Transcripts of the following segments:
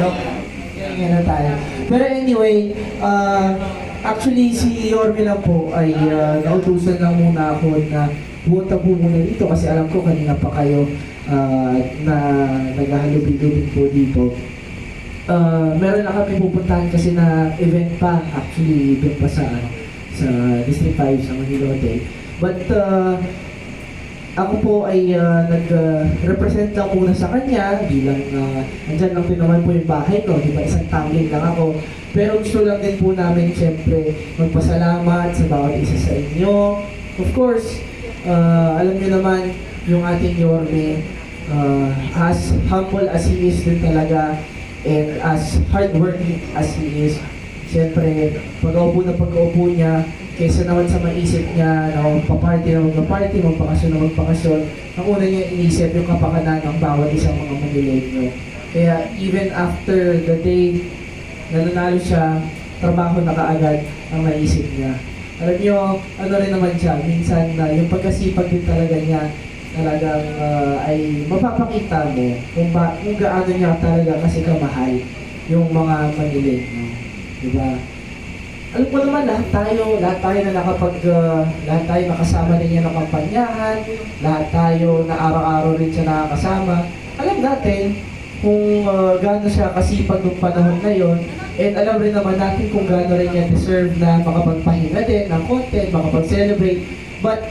No? Yan na tayo. Pero anyway, uh, actually si Yorme lang po ay uh, nautusan lang muna ako na pumunta po muna dito kasi alam ko kanina pa kayo uh, na naghahalubig-lubig po dito. Uh, meron na kami pupuntahan kasi na event pa, actually event pa sa ano, sa District 5 sa Manila Hotel. But uh, ako po ay uh, nag-represent lang muna sa kanya bilang uh, andyan lang din naman po yung bahay ko, di ba? Isang tumbling lang ako. Pero gusto lang din po namin siyempre magpasalamat sa bawat isa sa inyo. Of course, uh, alam niyo naman yung ating Yorme, uh, as humble as he is din talaga and as hardworking as he is, siyempre, pag-aupo na pag-aupo niya, kaysa naman sa maisip niya na magpa-party na magpa-party, magpakasyon na magpakasyon, ang una niya inisip yung kapakanan ng bawat isang mga Manileño. Kaya even after the day na nanalo siya, trabaho na kaagad ang naisip niya. Alam niyo, ano rin naman siya, minsan na yung pagkasipag din talaga niya, talagang ah, ay mapapakita mo kung, ba, kung gaano niya talaga kasi kamahal yung mga Manileño. Diba? Alam mo naman, lahat tayo, lahat tayo na nakapag, ah, lahat tayo nakasama din niya ng kampanyahan, lahat tayo na araw-araw rin siya nakakasama. Alam natin kung uh, gaano siya kasipag ng panahon na yon and alam rin naman natin kung gaano rin niya deserve na makapagpahinga din ng content, makapag-celebrate. But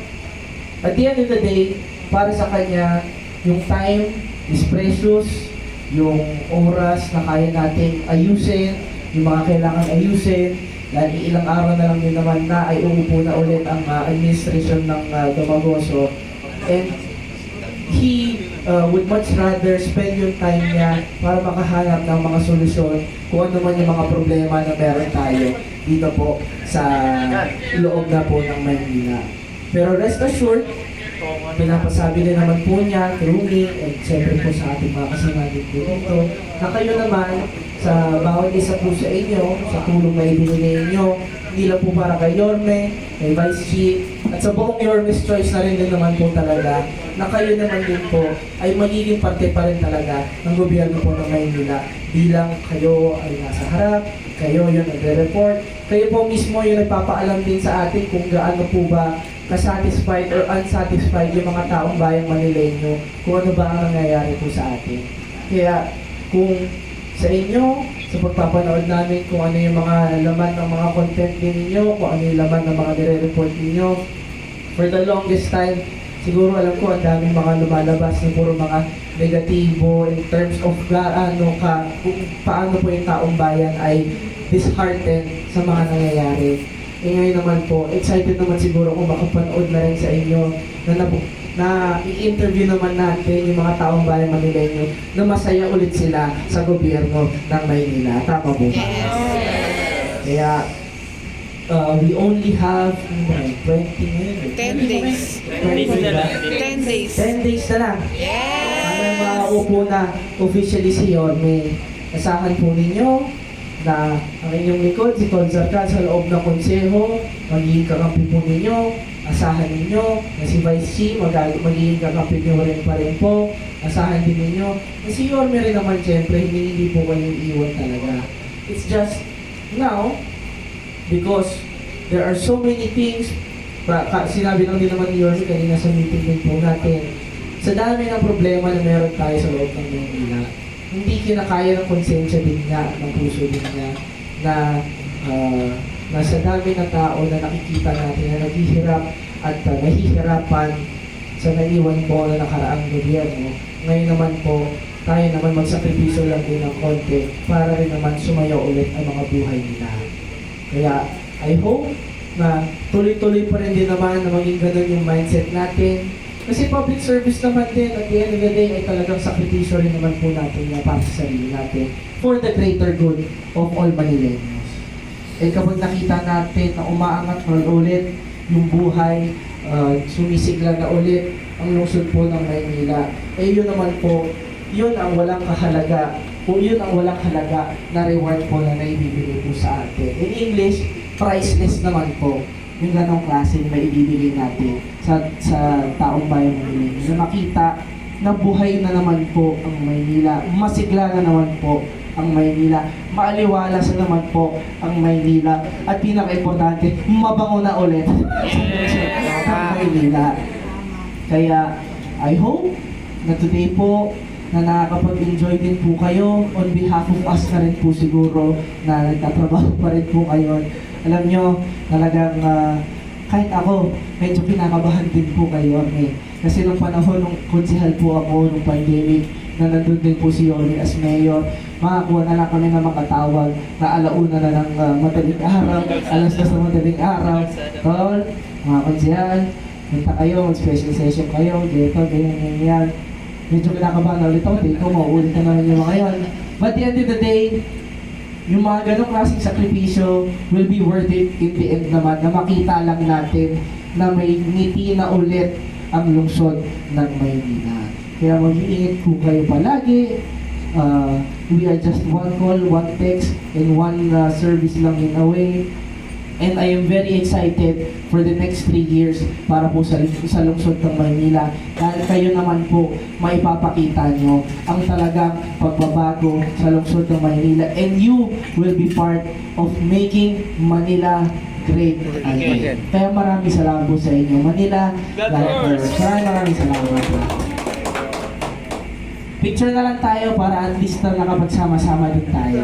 at the end of the day, para sa kanya, yung time is precious, yung oras na kaya nating ayusin, yung mga kailangan ayusin, dahil ilang araw na lang din naman na ay umupo na ulit ang uh, administration ng uh, Domagoso. And he uh, would much rather spend yung time niya para makahanap ng mga solusyon kung ano man yung mga problema na meron tayo dito po sa loob na po ng Maynila. Pero rest assured, pinapasabi din naman po niya through me and siyempre po sa ating mga kasama din po dito na kayo naman sa bawat isa po sa inyo, sa tulong na ibinigay niyo, hindi lang po para kay Yorme, kay Vice Chief, at sa buong Yorme's Choice na rin din naman po talaga, na kayo naman din po ay magiging parte pa rin talaga ng gobyerno po ng Maynila. Bilang kayo ay nasa harap, kayo yung nagre-report, kayo po mismo yung nagpapaalam din sa atin kung gaano po ba kasatisfied or unsatisfied yung mga taong bayang Manileño kung ano ba ang nangyayari po sa atin. Kaya kung sa inyo, sa pagpapanood namin kung ano yung mga laman ng mga content ninyo, kung ano yung laman ng mga nire-report ninyo. For the longest time, siguro alam ko ang daming mga lumalabas na puro mga negatibo in terms of gaano ka, kung paano po yung taong bayan ay disheartened sa mga nangyayari. Eh ngayon naman po, excited naman siguro kung makapanood na rin sa inyo na nabu na i-interview naman natin yung mga taong bayan Manileño na masaya ulit sila sa gobyerno ng Maynila. Tama po ba? Kaya, uh, we only have ba, 20 minutes. 10 days. 20 ba? 10 days. 10 days na lang. Yes! Ano mauupo na officially si Yorme. Asahan po ninyo na ang inyong likod, si Zarcan sa loob ng konseho, magiging kakampi po ninyo, asahan ninyo na si Vice Chi, mag magiging kakampi nyo rin pa rin po, asahan din ninyo. Na si Yorme rin naman siyempre, hindi, hindi po kayo iiwan talaga. It's just now, because there are so many things, pa, ka, sinabi lang din naman ni Yorme kanina sa meeting din po natin, sa dami ng problema na meron tayo sa loob ng Maynila, hindi kinakaya ng konsensya din niya, ng puso din niya, na uh, nasa dami ng tao na nakikita natin na naghihirap at uh, nahihirapan sa naiwan po na nakaraang gobyerno. Ngayon naman po, tayo naman magsakripisyo lang din ng konti para rin naman sumayo ulit ang mga buhay nila. Kaya, I hope na tuloy-tuloy pa rin din naman na maging ganun yung mindset natin. Kasi public service naman din, at the end of the day, ay talagang sakripisyo rin naman po natin na para sa sarili natin for the greater good of all Manileños. Eh kapag nakita natin na umaangat na ulit yung buhay, uh, sumisigla na ulit ang lungsod po ng Maynila, eh yun naman po, yun ang walang kahalaga, kung yun ang walang halaga na reward po na naibibigay po sa atin. In English, priceless naman po yung ganong klase na maibibigay natin sa, sa taong bayan ng Maynila. Na makita na buhay na naman po ang Maynila, masigla na naman po ang Maynila. Maaliwalas na naman po ang Maynila. At pinaka-importante, mabango na ulit ang Maynila. Kaya, I hope na today po na nakakapag-enjoy din po kayo on behalf of us na rin po siguro na nagtatrabaho pa rin po kayo. Alam nyo, talagang ah, kahit ako, medyo kinakabahan din po kayo. Eh. Kasi nung panahon, nung konsihal po ako, nung pandemic, na nandun din po si Yoli as mayor, makakuha na lang kami ng makatawag na alauna na ng ah, madaling araw, alas na madaling araw. Tol, mga konsihal, punta kayo, mag-special session kayo, dito, ganyan, ganyan. Medyo kinakabahan na ulit ako, di ko mauulit na naman yung mga yun. But at the end of the day, yung mga ganong klaseng sakripisyo will be worth it in the end naman na makita lang natin na may ngiti na ulit ang lungsod ng Maynila. Kaya mag-iingat po kayo palagi. Uh, we are just one call, one text, and one uh, service lang in a way. And I am very excited for the next three years para po sa, sa lungsod ng Maynila. Dahil kayo naman po, maipapakita nyo ang talagang pagbabago sa lungsod ng Maynila. And you will be part of making Manila great again. Kaya maraming salamat po sa inyo. Manila, like first. Maraming maraming salamat po. Picture na lang tayo para at least na nakapagsama-sama din tayo.